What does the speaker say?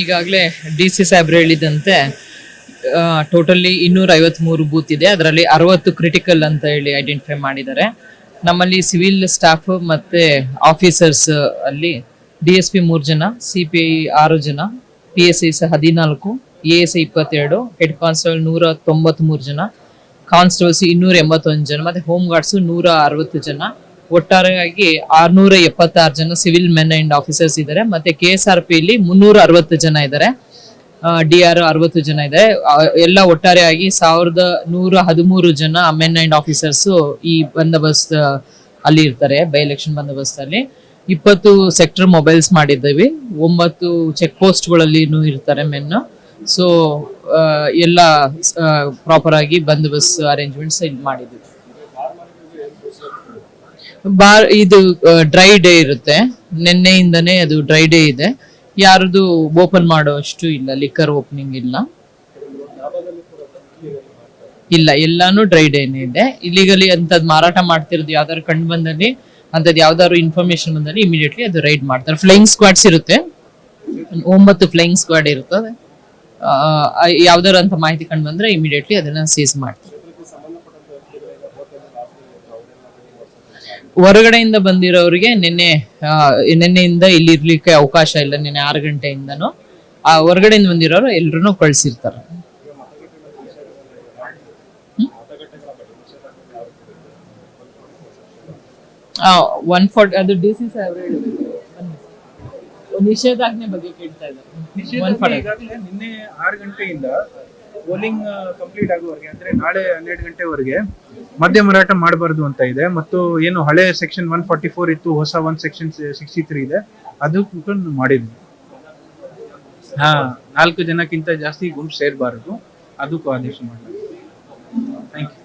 ಈಗಾಗಲೇ D C ಸಾಹೇಬ್ರು ಹೇಳಿದಂತೆ ಟೋಟಲಿ ಇನ್ನೂರ ಐವತ್ಮೂರು ಬೂತ್ ಇದೆ. ಅದರಲ್ಲಿ ಅರವತ್ತು ಕ್ರಿಟಿಕಲ್ ಅಂತ ಹೇಳಿ ಐಡೆಂಟಿಫೈ ಮಾಡಿದ್ದಾರೆ. ನಮ್ಮಲ್ಲಿ ಸಿವಿಲ್ ಸ್ಟಾಫ್ ಮತ್ತೆ ಆಫೀಸರ್ಸ್ ಅಲ್ಲಿ ಡಿ ಎಸ್ ಪಿ ಮೂರು ಜನ, ಸಿ ಪಿ ಐ ಆರು ಜನ, ಪಿ ಎಸ್ ಐ ಸಹ ಹದಿನಾಲ್ಕು, ಎ ಎಸ್ ಐ ಇಪ್ಪತ್ತೆರಡು, ಹೆಡ್ ಕಾನ್ಸ್ಟೇಬಲ್ ನೂರ ತೊಂಬತ್ಮೂರು ಜನ, ಕಾನ್ಸ್ಟೇಬಲ್ಸ್ ಇನ್ನೂರ ಎಂಬತ್ತೊಂದು ಜನ, ಮತ್ತೆ ಹೋಮ್ ಗಾರ್ಡ್ಸ್ ನೂರ ಅರವತ್ತು ಜನ. ಒಟ್ಟಾರೆಯಾಗಿ ಆರ್ನೂರ ಎಪ್ಪತ್ತಾರು ಜನ ಸಿವಿಲ್ ಮೆನ್ ಅಂಡ್ ಆಫೀಸರ್ಸ್ ಇದ್ದಾರೆ. ಮತ್ತೆ ಕೆ ಎಸ್ ಆರ್ ಪಿ ಇಲ್ಲಿ ಮುನ್ನೂರ ಅರವತ್ತು ಜನ ಇದ್ದಾರೆ. ಡಿ ಆರ್ ಅರವತ್ತು ಜನ ಇದೆ. ಆ, ಎಲ್ಲ ಒಟ್ಟಾರೆಯಾಗಿ ಸಾವಿರದ ನೂರ ಹದಿಮೂರು ಜನ ಮೆನ್ ಅಂಡ್ ಆಫೀಸರ್ಸ್ ಈ ಬಂದೋಬಸ್ತ್ ಅಲ್ಲಿ ಇರ್ತಾರೆ ಬೈ ಎಲೆಕ್ಷನ್ ಬಂದೋಬಸ್ತ್ ಅಲ್ಲಿ ಇಪ್ಪತ್ತು ಸೆಕ್ಟರ್ ಮೊಬೈಲ್ಸ್ ಮಾಡಿದ್ದೀವಿ. ಒಂಬತ್ತು ಚೆಕ್ ಪೋಸ್ಟ್ಗಳಲ್ಲಿನೂ ಇರ್ತಾರೆ ಮೆನ್. ಸೊ ಎಲ್ಲ ಪ್ರಾಪರ್ ಆಗಿ ಬಂದೋಬಸ್ತ್ ಅರೇಂಜ್ಮೆಂಟ್ಸ್ ಇಲ್ಲಿ ಮಾಡಿದ್ದೀವಿ. ಬಾರ್ ಇದು ಡ್ರೈ ಡೇ ಇರುತ್ತೆ. ನಿನ್ನೆಯಿಂದನೇ ಅದು ಡ್ರೈ ಡೇ ಇದೆ. ಯಾರದು ಓಪನ್ ಮಾಡೋ ಅಷ್ಟು ಇಲ್ಲ ಲಿಕ್ಕರ್ ಓಪನಿಂಗ್ ಇಲ್ಲ. ಇಲ್ಲ ಎಲ್ಲಾನು ಡ್ರೈ ಡೇನೇ ಇದೆ. ಇಲ್ಲಿಗಲಿ ಅಂತದ್ ಮಾರಾಟ ಮಾಡ್ತಿರೋದು ಯಾವ್ದಾದ್ರು ಕಂಡು ಬಂದಲ್ಲಿ ಅಂತದ್ ಯಾವ್ದಾದ್ರು ಇನ್ಫಾರ್ಮೇಶನ್ ಬಂದಲ್ಲಿ ಇಮಿಡಿಯೇಟ್ಲಿ ಅದು ರೈಡ್ ಮಾಡ್ತಾರೆ. ಫ್ಲೈಯಿಂಗ್ ಸ್ಕ್ವಾಡ್ಸ್ ಇರುತ್ತೆ. ಒಂಬತ್ತು ಫ್ಲೈಯಿಂಗ್ ಸ್ಕ್ವಾಡ್ ಇರುತ್ತೆ ಆ, ಯಾವ್ದಾರು ಅಂತ ಮಾಹಿತಿ ಕಂಡು ಬಂದ್ರೆ ಇಮಿಡಿಯೇಟ್ಲಿ ಅದನ್ನ ಸೀಸ್ ಮಾಡ್ತಾರೆ. ಹೊರಗಡೆಯಿಂದ ಬಂದಿರೋರಿಗೆ ನಿನ್ನೆ ನಿನ್ನೆಯಿಂದ ಇಲ್ಲಿ ಇರ್ಲಿಕ್ಕೆ ಅವಕಾಶ ಇಲ್ಲ ನಿನ್ನೆ ಆರು ಗಂಟೆಯಿಂದನೂ. ಆ ಹೊರಗಡೆಯಿಂದ ಬಂದಿರೋರು ಎಲ್ರು ಕಳ್ಸಿರ್ತಾರೆ. ಒನ್ ಫಾರ್ಟಿ ಅದು ಡಿ ಸಿ ಸಾಹೇಬ್ರು. ನಿಷೇಧಾಜ್ಞೆ ಬಗ್ಗೆ ಕೇಳ್ತಾ ಇದ್ದಾರೆ. ಪೋಲಿಂಗ್ ಕಂಪ್ಲೀಟ್ ಆಗುವವರೆಗೆ, ಅಂದ್ರೆ ನಾಳೆ ಹನ್ನೆರಡು ಗಂಟೆವರೆಗೆ ಮದ್ಯ ಮಾರಾಟ ಮಾಡಬಾರ್ದು ಅಂತ ಇದೆ. ಮತ್ತು ಏನು ಹಳೆ ಸೆಕ್ಷನ್ ಒನ್ ಫಾರ್ಟಿ ಫೋರ್ ಇತ್ತು, ಹೊಸ ಒನ್ ಸೆಕ್ಷನ್ ಸಿಕ್ಸ್ಟಿ ತ್ರೀ ಇದೆ, ಅದು ಮಾಡಿದ್ವಿ ಹಾ, ನಾಲ್ಕು ಜನಕ್ಕಿಂತ ಜಾಸ್ತಿ ಗುಂಪು ಸೇರಬಾರದು. ಅದಕ್ಕೂ ಆದೇಶ ಮಾಡಲಾಗಿದೆ ಥ್ಯಾಂಕ್ ಯು